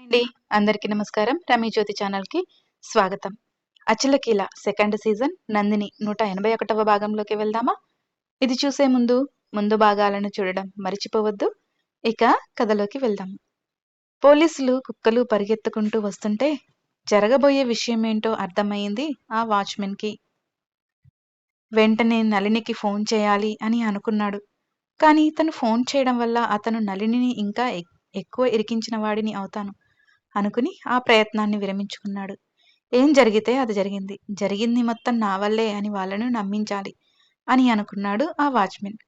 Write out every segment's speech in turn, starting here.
అండి. అందరికీ నమస్కారం. రమీ జ్యోతి ఛానల్కి స్వాగతం. అచలకీల సెకండ్ సీజన్ నందిని నూట ఎనభై ఒకటవ భాగంలోకి వెళ్దామా? ఇది చూసే ముందు ముందు భాగాలను చూడడం మర్చిపోవద్దు. ఇక కథలోకి వెళ్దాం. పోలీసులు కుక్కలు పరిగెత్తుకుంటూ వస్తుంటే జరగబోయే విషయం ఏంటో అర్థమైంది ఆ వాచ్మెన్కి. వెంటనే నలినికి ఫోన్ చేయాలి అని అనుకున్నాడు. కానీ తను ఫోన్ చేయడం వల్ల అతను నలినిని ఇంకా ఎక్కువ ఇరికించిన వాడిని అవుతాను. అనుకుని ఆ ప్రయత్నాన్ని విరమించుకున్నాడు. ఏం జరిగితే అది జరిగింది. జరిగింది మొత్తం నా వల్లే అని వాళ్ళను నమ్మించాలి అని అనుకున్నాడు ఆ వాచ్మెన్.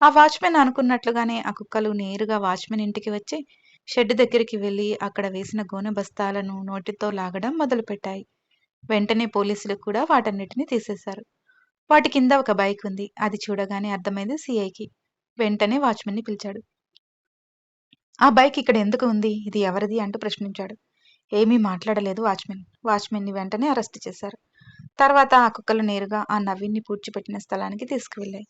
ఆ వాచ్మెన్ అనుకున్నట్లుగానే ఆ కుక్కలు నేరుగా వాచ్మెన్ ఇంటికి వచ్చి షెడ్ దగ్గరికి వెళ్ళి అక్కడ వేసిన గోనె బస్తాలను నోటితో లాగడం మొదలుపెట్టాయి. వెంటనే పోలీసులు కూడా వాటన్నిటిని తీసేశారు. వాటి కింద ఒక బైక్ ఉంది. అది చూడగానే అర్థమైంది సిఐకి. వెంటనే వాచ్మెన్ని పిలిచాడు. ఆ బైక్ ఇక్కడ ఎందుకు ఉంది? ఇది ఎవరిది? అంటూ ప్రశ్నించాడు. ఏమీ మాట్లాడలేదు వాచ్మెన్. వాచ్మెన్ని వెంటనే అరెస్ట్ చేశారు. తర్వాత ఆ కుక్కలు నేరుగా ఆ నవీన్ని పూడ్చిపెట్టిన స్థలానికి తీసుకువెళ్ళాయి.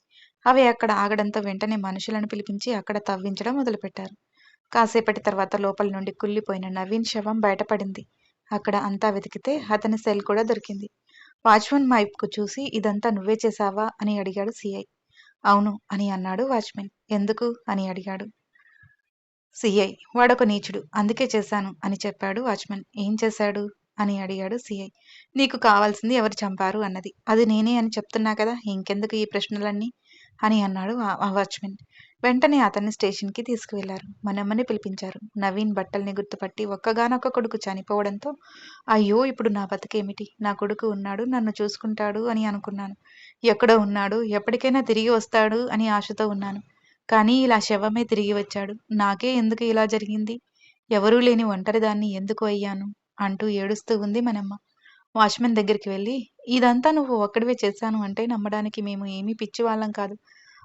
అవి అక్కడ ఆగడంతో వెంటనే మనుషులను పిలిపించి అక్కడ తవ్వించడం మొదలుపెట్టారు. కాసేపటి తర్వాత లోపల నుండి కుళ్ళిపోయిన నవీన్ శవం బయటపడింది. అక్కడ అంతా వెతికితే అతని సెల్ కూడా దొరికింది. వాచ్మెన్ మైప్కు చూసి ఇదంతా నువ్వే చేశావా? అని అడిగాడు సిఐ అవును అని అన్నాడు వాచ్మెన్. ఎందుకు? అని అడిగాడు. సిఐ వాడొక నీచుడు. అందుకే చేశాను అని చెప్పాడు వాచ్మెన్. ఏం చేశాడు? అని అడిగాడు సిఐ. నీకు కావాల్సింది ఎవరు చంపారు అన్నది. అది నేనే అని చెప్తున్నా కదా ఇంకెందుకు ఈ ప్రశ్నలన్నీ? అని అన్నాడు వాచ్మెన్. వెంటనే అతన్ని స్టేషన్కి తీసుకువెళ్ళారు. మనమ్మని పిలిపించారు. నవీన్ బట్టల్ని గుర్తుపట్టి ఒక్కగానొక్క కొడుకు చనిపోవడంతో అయ్యో ఇప్పుడు నా బతికేమిటి? నా కొడుకు ఉన్నాడు నన్ను చూసుకుంటాడు అని అనుకున్నాను. ఎక్కడో ఉన్నాడు ఎప్పటికైనా తిరిగి వస్తాడు అని ఆశతో ఉన్నాను. కానీ ఇలా శవమే తిరిగి వచ్చాడు. నాకే ఎందుకు ఇలా జరిగింది? ఎవరూ లేని ఒంటరిదాన్ని ఎందుకు అయ్యాను? అంటూ ఏడుస్తూ ఉంది మనమ్మ. వాచ్మెన్ దగ్గరికి వెళ్ళి ఇదంతా నువ్వు ఒక్కడివే చేశాను అంటే నమ్మడానికి మేము ఏమీ పిచ్చి వాళ్ళం కాదు.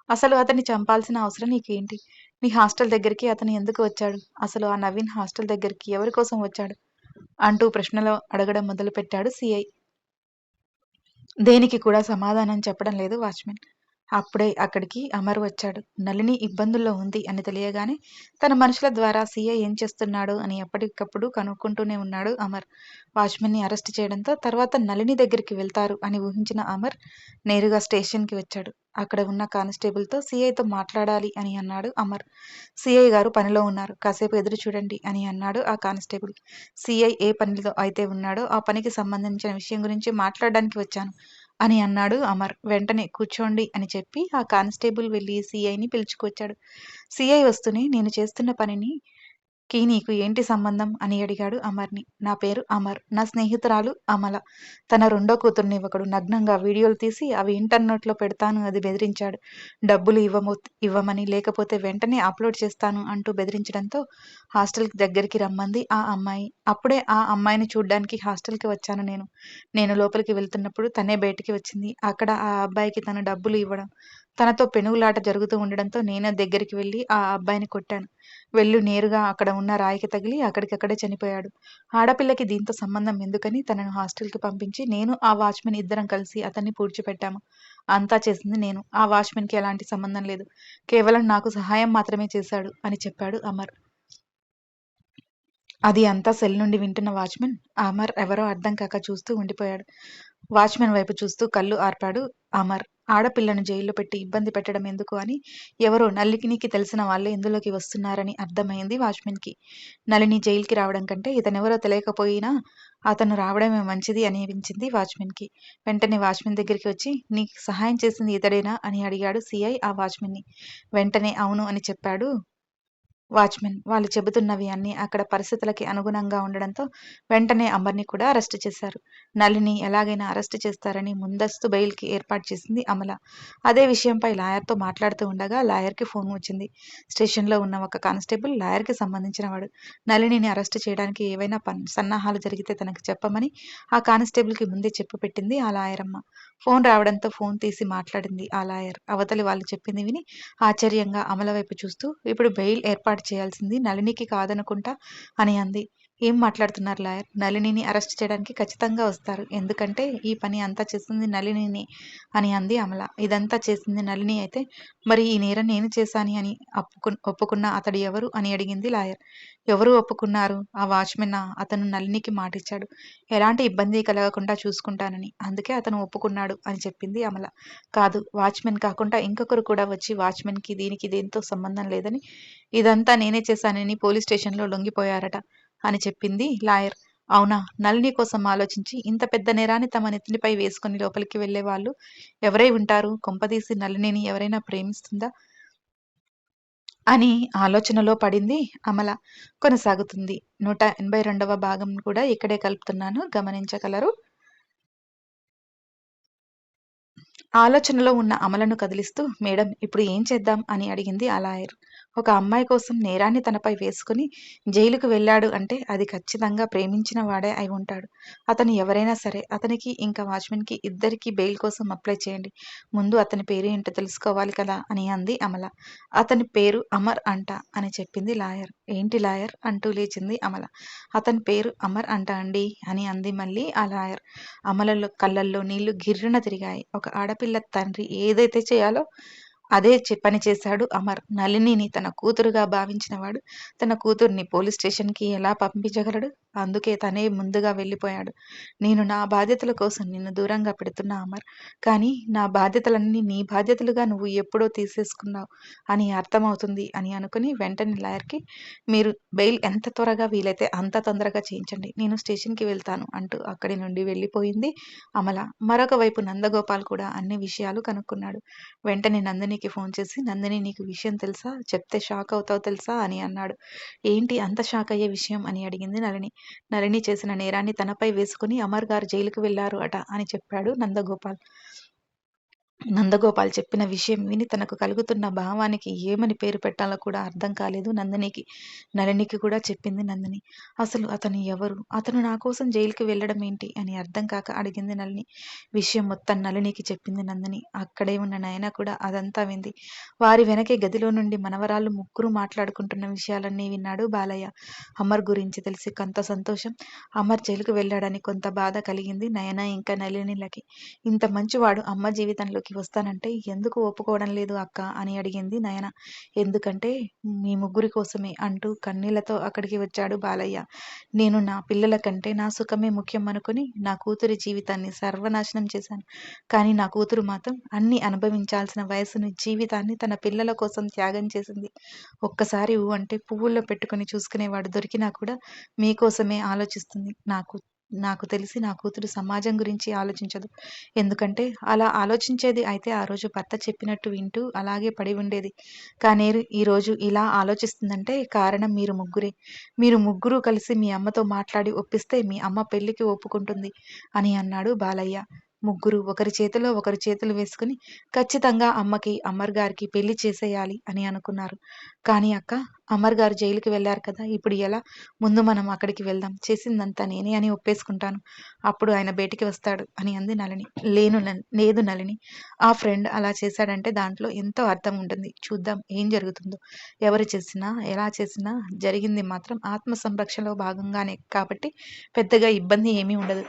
అసలు అతన్ని చంపాల్సిన అవసరం నీకేంటి? నీ హాస్టల్ దగ్గరికి అతను ఎందుకు వచ్చాడు? అసలు ఆ నవీన్ హాస్టల్ దగ్గరికి ఎవరి కోసం వచ్చాడు? అంటూ ప్రశ్నలు అడగడం మొదలుపెట్టాడు సిఐ. దేనికి కూడా సమాధానం చెప్పడం లేదు వాచ్మెన్. అప్పుడే అక్కడికి అమర్ వచ్చాడు. నలిని ఇబ్బందుల్లో ఉంది అని తెలియగానే తన మనుషుల ద్వారా సీఏ ఏం చేస్తున్నాడు అని ఎప్పటికప్పుడు కనుక్కుంటూనే ఉన్నాడు అమర్. వాచ్మెన్ని అరెస్ట్ చేయడంతో తర్వాత నళిని దగ్గరికి వెళ్తారు అని ఊహించిన అమర్ నేరుగా స్టేషన్కి వచ్చాడు. అక్కడ ఉన్న కానిస్టేబుల్తో సీఐతో మాట్లాడాలి అని అన్నాడు అమర్. సీఐ గారు పనిలో ఉన్నారు. కాసేపు ఎదురు చూడండి అని అన్నాడు ఆ కానిస్టేబుల్. సీఐ ఏ పనిలో అయితే ఉన్నాడో ఆ పనికి సంబంధించిన విషయం గురించి మాట్లాడడానికి వచ్చాను. అని అన్నాడు అమర్. వెంటనే కూర్చోండి అని చెప్పి ఆ కానిస్టేబుల్ వెళ్ళి సిఐని పిలుచుకొచ్చాడు. సిఐ వస్తూనే నేను చేస్తున్న పనిని కి నీకు ఏంటి సంబంధం? అని అడిగాడు అమర్ని. నా పేరు అమర్. నా స్నేహితురాలు అమల. తన రెండో కూతుర్ని ఒకడు నగ్నంగా వీడియోలు తీసి అవి ఇంటర్నెట్లో పెడతాను అది బెదిరించాడు. డబ్బులు ఇవ్వమో ఇవ్వమని లేకపోతే వెంటనే అప్లోడ్ చేస్తాను అంటూ బెదిరించడంతో హాస్టల్కి దగ్గరికి రమ్మంది ఆ అమ్మాయి. అప్పుడే ఆ అమ్మాయిని చూడ్డానికి హాస్టల్కి వచ్చాను నేను. నేను లోపలికి వెళ్తున్నప్పుడు తనే బయటికి వచ్చింది. అక్కడ ఆ అబ్బాయికి తను డబ్బులు ఇవ్వడం తనతో పెనుగులాట జరుగుతూ ఉండడంతో నేనే దగ్గరికి వెళ్ళి ఆ అబ్బాయిని కొట్టాను. వెళ్ళు నేరుగా అక్కడ ఉన్న రాయికి తగిలి అక్కడికక్కడే చనిపోయాడు. ఆడపిల్లకి దీంతో సంబంధం ఎందుకని తనను హాస్టల్కి పంపించి నేను ఆ వాచ్మెన్ ఇద్దరం కలిసి అతన్ని పూడ్చిపెట్టాము. అంతా చేసింది నేను. ఆ వాచ్మెన్కి ఎలాంటి సంబంధం లేదు. కేవలం నాకు సహాయం మాత్రమే చేశాడు అని చెప్పాడు అమర్. అది అంతా సెల్ నుండి వింటున్న వాచ్మెన్. అమర్ ఎవరో అర్థం కాక చూస్తూ ఉండిపోయాడు. వాచ్మెన్ వైపు చూస్తూ కళ్ళు ఆర్పాడు అమర్. ఆడపిల్లను జైల్లో పెట్టి ఇబ్బంది పెట్టడం ఎందుకు అని? ఎవరో నల్లికినికి తెలిసిన వాళ్ళే ఇందులోకి వస్తున్నారని అర్థమైంది వాచ్మెన్కి. నలిని జైలుకి రావడం కంటే ఇతనెవరో తెలియకపోయినా అతను రావడమే మంచిది అనిపించింది వాచ్మెన్కి. వెంటనే వాచ్మెన్ దగ్గరికి వచ్చి నీకు సహాయం చేసింది ఇతడేనా? అని అడిగాడు సిఐ ఆ వాచ్మెన్ని. వెంటనే అవును అని చెప్పాడు వాచ్మెన్ వాళ్ళు చెబుతున్నవి అన్నీ అక్కడ పరిస్థితులకి అనుగుణంగా ఉండడంతో వెంటనే అమర్ని కూడా అరెస్ట్ చేశారు. నళిని ఎలాగైనా అరెస్ట్ చేస్తారని ముందస్తు బెయిల్కి ఏర్పాటు చేసింది అమల. అదే విషయంపై లాయర్తో మాట్లాడుతూ ఉండగా లాయర్కి ఫోన్ వచ్చింది. స్టేషన్లో ఉన్న ఒక కానిస్టేబుల్ లాయర్కి సంబంధించిన వాడు. నళినిని అరెస్ట్ చేయడానికి ఏవైనా పన్ సన్నాహాలు జరిగితే తనకు చెప్పమని ఆ కానిస్టేబుల్కి ముందే చెప్పి పెట్టింది ఆ లాయరమ్మ. ఫోన్ రావడంతో ఫోన్ తీసి మాట్లాడింది ఆ లాయర్. అవతలి వాళ్ళు చెప్పింది విని ఆశ్చర్యంగా అమల వైపు చూస్తూ ఇప్పుడు బెయిల్ ఏర్పాటు చేయాల్సింది. నళినికి కాదనుకుంటా అని అంది. ఏం మాట్లాడుతున్నారు లాయర్? నళినిని అరెస్ట్ చేయడానికి ఖచ్చితంగా వస్తారు. ఎందుకంటే ఈ పని అంతా చేసింది నళినిని అని అంది అమల. ఇదంతా చేసింది నళిని అయితే మరి ఈ నేరం నేను చేశాని అని ఒప్పుకు ఒప్పుకున్న అతడు ఎవరు అని అడిగింది లాయర్. ఎవరు ఒప్పుకున్నారు? ఆ వాచ్మెన్ అతను నళినికి మాటిచ్చాడు. ఎలాంటి ఇబ్బంది కలగకుండా చూసుకుంటానని. అందుకే అతను ఒప్పుకున్నాడు అని చెప్పింది అమల. కాదు వాచ్మెన్ కాకుండా ఇంకొకరు కూడా వచ్చి వాచ్మెన్కి దీనికి దేంతో సంబంధం లేదని ఇదంతా నేనే చేశానని పోలీస్ స్టేషన్లో లొంగిపోయారట. అని చెప్పింది లాయర్. అవునా? నళిని కోసం ఆలోచించి ఇంత పెద్ద నేరాన్ని తమ నెత్తినిపై వేసుకుని లోపలికి వెళ్ళే వాళ్ళు ఎవరై ఉంటారు? కొంపదీసి నళినిని ఎవరైనా ప్రేమిస్తుందా? అని ఆలోచనలో పడింది అమల. కొనసాగుతుంది. నూట ఎనభై రెండవ భాగం కూడా ఇక్కడే కలుపుతున్నాను. గమనించగలరు? ఆలోచనలో ఉన్న అమలను కదిలిస్తూ మేడం ఇప్పుడు ఏం చేద్దాం? అని అడిగింది ఆ లాయర్. ఒక అమ్మాయి కోసం నేరాన్ని తనపై వేసుకుని జైలుకు వెళ్ళాడు అంటే అది ఖచ్చితంగా ప్రేమించిన వాడే అయి ఉంటాడు. అతను ఎవరైనా సరే అతనికి ఇంకా వాచ్మెన్కి ఇద్దరికి బెయిల్ కోసం అప్లై చేయండి. ముందు అతని పేరు ఏంటో తెలుసుకోవాలి కదా అని అంది అమల. అతని పేరు అమర్ అంట అని చెప్పింది లాయర్. ఏంటి లాయర్? అంటూ లేచింది అమల. అతని పేరు అమర్ అంట అండి అని అంది మళ్ళీ ఆ లాయర్. అమలలో కళ్ళల్లో నీళ్ళు గిర్రున తిరిగాయి. ఒక ఆడపిల్ల తండ్రి ఏదైతే చేయాలో అదే పని చేశాడు అమర్. నళినిని తన కూతురుగా భావించినవాడు తన కూతుర్ని పోలీస్ స్టేషన్కి ఎలా పంపించగలడు? అందుకే తనే ముందుగా వెళ్ళిపోయాడు. నేను నా బాధ్యతల కోసం నిన్ను దూరంగా పెడుతున్నా అమర్. కానీ నా బాధ్యతలన్నీ నీ బాధ్యతలుగా నువ్వు ఎప్పుడో తీసేసుకున్నావు అని అర్థమవుతుంది అని అనుకుని వెంటనే లాయర్కి మీరు బెయిల్ ఎంత త్వరగా వీలైతే అంత తొందరగా చేయించండి. నేను స్టేషన్కి వెళ్తాను అంటూ అక్కడి నుండి వెళ్ళిపోయింది అమల. మరొక వైపు నందగోపాల్ కూడా అన్ని విషయాలు కనుక్కున్నాడు. వెంటనే నందినికి ఫోన్ చేసి నందిని నీకు విషయం తెలుసా? చెప్తే షాక్ అవుతావు తెలుసా? అని అన్నాడు. ఏంటి అంత షాక్ అయ్యే విషయం? అని అడిగింది నళిని. నళిని చేసిన నేరాన్ని తనపై వేసుకుని అమర్ గారు జైలుకు వెళ్ళారు అట అని చెప్పాడు నందగోపాల్. నందగోపాల్ చెప్పిన విషయం విని తనకు కలుగుతున్న భావానికి ఏమని పేరు పెట్టాలో కూడా అర్థం కాలేదు నందినికి. నళినికి కూడా చెప్పింది నందిని. అసలు అతను ఎవరు? అతను నా కోసం జైలుకి వెళ్ళడం ఏంటి? అని అర్థం కాక అడిగింది నళిని. విషయం మొత్తం నళినికి చెప్పింది నందిని. అక్కడే ఉన్న నయన కూడా అదంతా వింది. వారి వెనకే గదిలో నుండి మనవరాళ్ళు ముగ్గురు మాట్లాడుకుంటున్న విషయాలన్నీ విన్నాడు బాలయ్య. అమర్ గురించి తెలిసి కొంత సంతోషం. అమర్ జైలుకు వెళ్ళాడని కొంత బాధ కలిగింది నయన ఇంకా నళినిలకి. ఇంత మంచివాడు అమ్మ జీవితంలోకి వస్తానంటే ఎందుకు ఒప్పుకోవడం లేదు అక్క? అని అడిగింది నయన. ఎందుకంటే మీ ముగ్గురి కోసమే అంటూ కన్నీళ్ళతో అక్కడికి వచ్చాడు బాలయ్య. నేను నా పిల్లల కంటే నా సుఖమే ముఖ్యం అనుకుని నా కూతురి జీవితాన్ని సర్వనాశనం చేశాను. కానీ నా కూతురు మాత్రం అన్ని అనుభవించాల్సిన వయసును జీవితాన్ని తన పిల్లల కోసం త్యాగం చేసింది. ఒక్కసారి ఊ అంటే పువ్వుల్లో పెట్టుకుని చూసుకునేవాడు దొరికినా కూడా మీకోసమే ఆలోచిస్తుంది నాకు. నాకు తెలిసి నా కూతురు సమాజం గురించి ఆలోచించదు. ఎందుకంటే అలా ఆలోచించేది అయితే ఆ రోజు భర్త చెప్పినట్టు వింటూ అలాగే పడి ఉండేది. కానీ ఈరోజు ఇలా ఆలోచిస్తుందంటే కారణం మీరు ముగ్గురే. మీరు ముగ్గురు కలిసి మీ అమ్మతో మాట్లాడి ఒప్పిస్తే మీ అమ్మ పెళ్ళికి ఒప్పుకుంటుంది అని అన్నాడు బాలయ్య. ముగ్గురు ఒకరి చేతిలో ఒకరి చేతులు వేసుకుని ఖచ్చితంగా అమ్మకి అమర్ గారికి పెళ్ళి చేసేయాలి అని అనుకున్నారు. కానీ అక్క అమర్ గారు జైలుకి వెళ్ళారు కదా ఇప్పుడు ఎలా? ముందు మనం అక్కడికి వెళ్దాం. చేసిందంతా నేనే అని ఒప్పేసుకుంటాను. అప్పుడు ఆయన బయటికి వస్తాడు అని అంది నలిని లేను లేదు నలిని ఆ ఫ్రెండ్ అలా చేశాడంటే దాంట్లో ఎంతో అర్థం ఉంటుంది. చూద్దాం ఏం జరుగుతుందో. ఎవరు చేసినా ఎలా చేసినా జరిగింది మాత్రం ఆత్మ సంరక్షణలో భాగంగానే. కాబట్టి పెద్దగా ఇబ్బంది ఏమీ ఉండదు.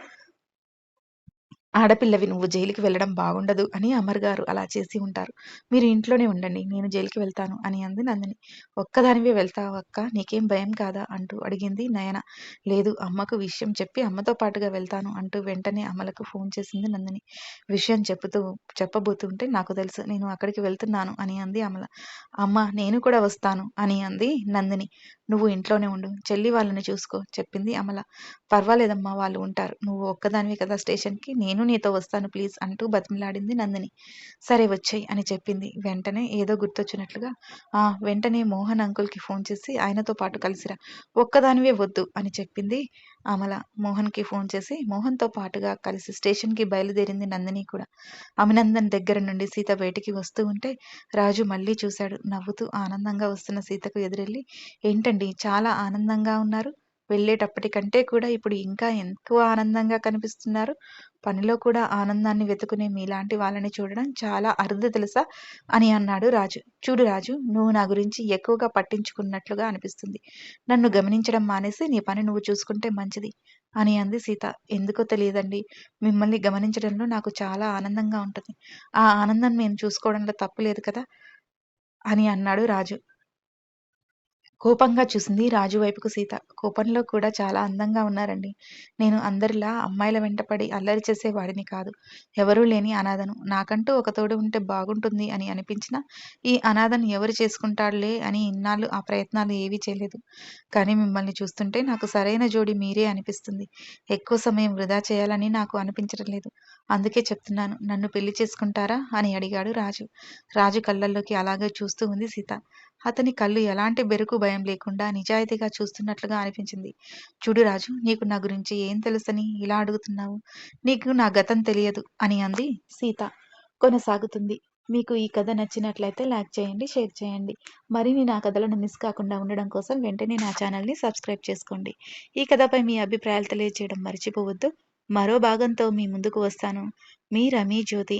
ఆడపిల్లవి నువ్వు జైలుకి వెళ్ళడం బాగుండదు అని అమర్ గారు అలా చేసి ఉంటారు. మీరు ఇంట్లోనే ఉండండి నేను జైలుకి వెళ్తాను అని అంది నందిని. ఒక్కదానివే వెళ్తావు అక్క నీకేం భయం కాదా అంటూ అడిగింది నయన. లేదు అమ్మకు విషయం చెప్పి అమ్మతో పాటుగా వెళ్తాను అంటూ వెంటనే అమలకు ఫోన్ చేసింది నందిని. విషయం చెప్పుతూ చెప్పబోతుంటే నాకు తెలుసు నేను అక్కడికి వెళ్తున్నాను అని అంది అమల. అమ్మ నేను కూడా వస్తాను అని అంది నందిని. నువ్వు ఇంట్లోనే ఉండు చెల్లి వాళ్ళని చూసుకో చెప్పింది అమల. పర్వాలేదమ్మా వాళ్ళు ఉంటారు. నువ్వు ఒక్కదానివే కదా స్టేషన్కి నేను నేను నీతో వస్తాను ప్లీజ్ అంటూ బతిమలాడింది నందిని. సరే వచ్చాయి అని చెప్పింది. వెంటనే ఏదో గుర్తొచ్చినట్లుగా ఆ వెంటనే మోహన్ అంకుల్కి ఫోన్ చేసి ఆయనతో పాటు కలిసిరా. ఒక్కదానివే వద్దు అని చెప్పింది అమల. మోహన్కి ఫోన్ చేసి మోహన్తో పాటుగా కలిసి స్టేషన్కి బయలుదేరింది నందిని కూడా. అభినందన్ దగ్గర నుండి సీత బయటికి వస్తూ ఉంటే రాజు మళ్ళీ చూశాడు. నవ్వుతూ ఆనందంగా వస్తున్న సీతకు ఎదురెళ్ళి ఏంటండి చాలా ఆనందంగా ఉన్నారు. వెళ్ళేటప్పటికంటే కూడా ఇప్పుడు ఇంకా ఎక్కువ ఆనందంగా కనిపిస్తున్నారు. పనిలో కూడా ఆనందాన్ని వెతుకునే మీలాంటి వాళ్ళని చూడడం చాలా అరుదు తెలుసా? అని అన్నాడు రాజు. చూడు రాజు, నువ్వు నా గురించి ఎక్కువగా పట్టించుకున్నట్లుగా అనిపిస్తుంది. నన్ను గమనించడం మానేసి నీ పని నువ్వు చూసుకుంటే మంచిది అని అంది సీత. ఎందుకో తెలియదండి. మిమ్మల్ని గమనించడంలో నాకు చాలా ఆనందంగా ఉంటుంది. ఆ ఆనందం నేను చూసుకోవడంలో తప్పు లేదు కదా! అని అన్నాడు రాజు. కోపంగా చూసింది రాజు వైపుకు సీత. కోపంలో కూడా చాలా అందంగా ఉన్నారండి. నేను అందరిలా అమ్మాయిల వెంటపడి అల్లరి చేసేవాడిని కాదు. ఎవరూ లేని అనాథను. నాకంటూ ఒక తోడు ఉంటే బాగుంటుంది అని అనిపించిన ఈ అనాథను ఎవరు చేసుకుంటాడులే అని ఇన్నాళ్ళు ఆ ప్రయత్నాలు ఏవీ చేయలేదు. కానీ మిమ్మల్ని చూస్తుంటే నాకు సరైన జోడి మీరే అనిపిస్తుంది. ఎక్కువ సమయం వృధా చేయాలని నాకు అనిపించడం లేదు. అందుకే చెప్తున్నాను. నన్ను పెళ్ళి చేసుకుంటారా? అని అడిగాడు రాజు. రాజు కళ్ళల్లోకి అలాగే చూస్తూ ఉంది సీత. అతని కళ్ళు ఎలాంటి బెరుకు భయం లేకుండా నిజాయితీగా చూస్తున్నట్లుగా అనిపించింది. చూడు రాజు, నీకు నా గురించి ఏం తెలుసని ఇలా అడుగుతున్నావు? నీకు నా గతం తెలియదు అని అంది సీత. కొనసాగుతుంది. మీకు ఈ కథ నచ్చినట్లయితే లైక్ చేయండి, షేర్ చేయండి. మరిన్ని నా కథలను మిస్ కాకుండా ఉండడం కోసం వెంటనే నా ఛానల్ని సబ్స్క్రైబ్ చేసుకోండి. ఈ కథపై మీ అభిప్రాయాలు తెలియజేయడం మర్చిపోవద్దు. మరో భాగంతో మీ ముందుకు వస్తాను. మీ రమీ జ్యోతి.